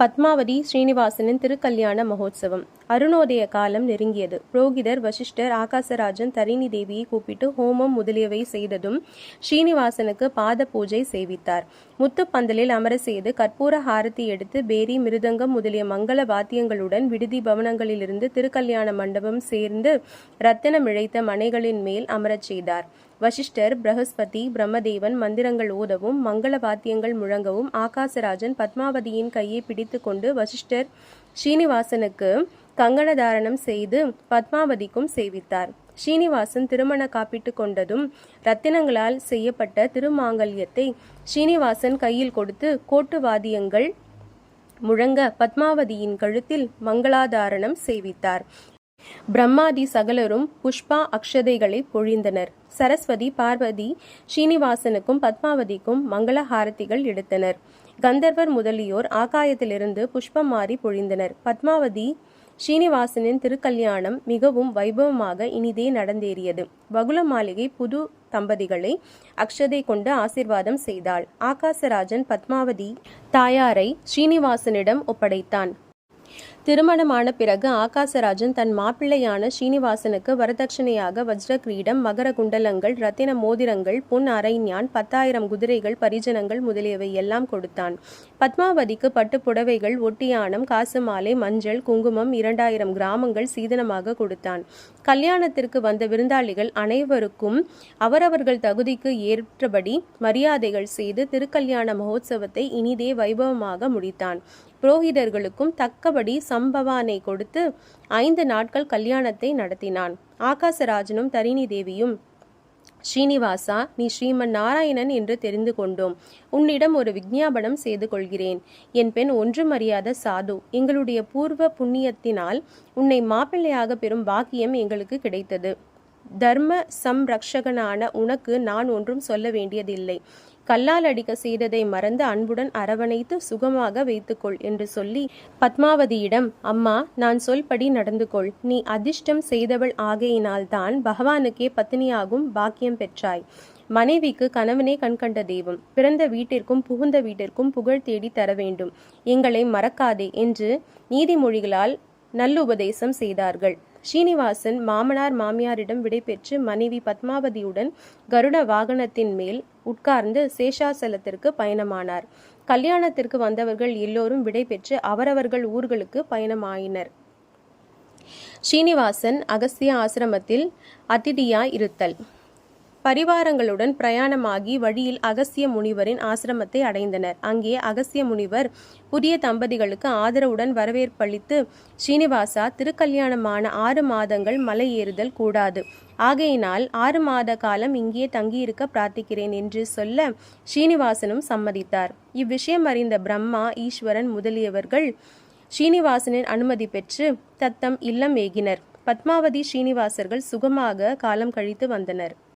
பத்மாவதி ஸ்ரீனிவாசனின் திருக்கல்யாண மகோத்சவம். அருணோதய காலம் நெருங்கியது. புரோகிதர் வசிஷ்டர் ஆகாசராஜன் தரிணி தேவியை கூப்பிட்டு ஹோமம் முதலியவை செய்ததும் ஸ்ரீனிவாசனுக்கு பாத பூஜை செய்வித்தார். முத்துப்பந்தலில் அமர செய்து கற்பூர ஹாரத்தி எடுத்து பேரி மிருதங்கம் முதலிய மங்கள வாத்தியங்களுடன் விடுதி பவனங்களிலிருந்து திருக்கல்யாண மண்டபம் சேர்ந்து ரத்தினம் இழைத்த மனைகளின் மேல் அமரச் செய்தார். வசிஷ்டர் பிரகஸ்பதி பிரம்மதேவன் மந்திரங்கள் ஓதவும் மங்கள வாத்தியங்கள் முழங்கவும் ஆகாசராஜன் பத்மாவதியின் கையை பிடித்து கொண்டு வசிஷ்டர் ஸ்ரீனிவாசனுக்கு கங்கணதாரணம் செய்து பத்மாவதிக்கும் சேவித்தார். ஸ்ரீனிவாசன் திருமண காப்பிட்டு கொண்டதும் ரத்தினங்களால் செய்யப்பட்ட திருமாங்கல்யத்தை ஸ்ரீனிவாசன் கையில் கொடுத்து கோட்டு வாத்தியங்கள் முழங்க பத்மாவதியின் கழுத்தில் மங்களாதாரணம் செய்வித்தார் பிரம்மாதி சகலரும் புஷ்பா அக்ஷதைகளை பொழிந்தனர். சரஸ்வதி பார்வதி ஸ்ரீனிவாசனுக்கும் பத்மாவதிக்கும் மங்களஹாரதிகள் எடுத்தனர். கந்தர்வர் முதலியோர் ஆகாயத்திலிருந்து புஷ்பம் மாறி பொழிந்தனர். பத்மாவதி ஸ்ரீனிவாசனின் திருக்கல்யாணம் மிகவும் வைபவமாக இனிதே நடந்தேறியது. வகுல மாளிகை புது தம்பதிகளை அக்ஷதை கொண்டு ஆசிர்வாதம் செய்தாள். ஆகாசராஜன் பத்மாவதி தாயாரை ஸ்ரீனிவாசனிடம் ஒப்படைத்தான். திருமணமான பிறகு ஆகாசராஜன் தன் மாப்பிள்ளையான ஸ்ரீனிவாசனுக்கு வரதட்சணையாக வஜ்ர கிரீடம் மகர குண்டலங்கள் ரத்தின மோதிரங்கள் பொன் அரைஞான் பத்தாயிரம் குதிரைகள் பரிஜனங்கள் முதலியவை எல்லாம் கொடுத்தான். பத்மாவதிக்கு பட்டு புடவைகள் ஒட்டியானம் காசு மாலை மஞ்சள் குங்குமம் இரண்டாயிரம் கிராமங்கள் சீதனமாக கொடுத்தான். கல்யாணத்திற்கு வந்த விருந்தாளிகள் அனைவருக்கும் அவரவர்கள் தகுதிக்கு ஏற்றபடி மரியாதைகள் செய்து திருக்கல்யாண மகோத்சவத்தை இனிதே வைபவமாக முடித்தான். புரோகிதர்களுக்கும் தக்கபடி சம்பவானை கொடுத்து ஐந்து நாட்கள் கல்யாணத்தை நடத்தினான். ஆகாசராஜனும் தரிணி தேவியும் ஸ்ரீனிவாசா நீ ஸ்ரீமன் நாராயணன் என்று தெரிந்து கொண்டோம். உன்னிடம் ஒரு விஞ்ஞாபனம் செய்து கொள்கிறேன். என் பெண் ஒன்றும் அறியாத சாது. எங்களுடைய பூர்வ புண்ணியத்தினால் உன்னை மாப்பிள்ளையாக பெறும் பாக்கியம் எங்களுக்கு கிடைத்தது. தர்ம சம்ரக்ஷகனான உனக்கு நான் ஒன்றும் சொல்ல வேண்டியதில்லை. கல்லால் அடிக்க செய்ததை மறந்து அன்புடன் அரவணைத்து சுகமாக வைத்துக்கொள் என்று சொல்லி பத்மாவதியிடம் அம்மா நான் சொல்படி நடந்து கொள் நீ அதிர்ஷ்டம் செய்தவள் ஆகையினால்தான் பகவானுக்கே பத்தினியாகும் பாக்கியம் பெற்றாய். மனைவிக்கு கணவனே கண்கண்ட தெய்வம். பிறந்த வீட்டிற்கும் புகுந்த வீட்டிற்கும் புகழ் தேடி தர வேண்டும். எங்களை மறக்காதே என்று நீதிமொழிகளால் நல்லுபதேசம் செய்தார்கள். ஸ்ரீனிவாசன் மாமனார் மாமியாரிடம் விடைபெற்று மனைவி பத்மாவதியுடன் கருட வாகனத்தின் மேல் உட்கார்ந்து சேஷாசலத்திற்கு பயணமானார். கல்யாணத்திற்கு வந்தவர்கள் எல்லோரும் விடைபெற்று அவரவர்கள் ஊர்களுக்கு பயணமாயினர். ஸ்ரீனிவாசன் அகஸ்திய ஆசிரமத்தில் அதிதியாய் இருத்தல். பரிவாரங்களுடன் பிரயாணமாகி வழியில் அகஸ்திய முனிவரின் ஆசிரமத்தை அடைந்தனர். அங்கே அகஸ்திய முனிவர் புதிய தம்பதிகளுக்கு ஆதரவுடன் வரவேற்பளித்து ஸ்ரீனிவாசா திருக்கல்யாணமான ஆறு மாதங்கள் மலை ஏறுதல் கூடாது. ஆகையினால் ஆறு மாத காலம் இங்கே தங்கியிருக்க பிரார்த்திக்கிறேன் என்று சொல்ல ஸ்ரீனிவாசனும் சம்மதித்தார். இவ்விஷயம் அறிந்த பிரம்மா ஈஸ்வரன் முதலியவர்கள் ஸ்ரீனிவாசனின் அனுமதி பெற்று தத்தம் இல்லம் ஏகினர். பத்மாவதி ஸ்ரீனிவாசர்கள் சுகமாக காலம் கழித்து வந்தனர்.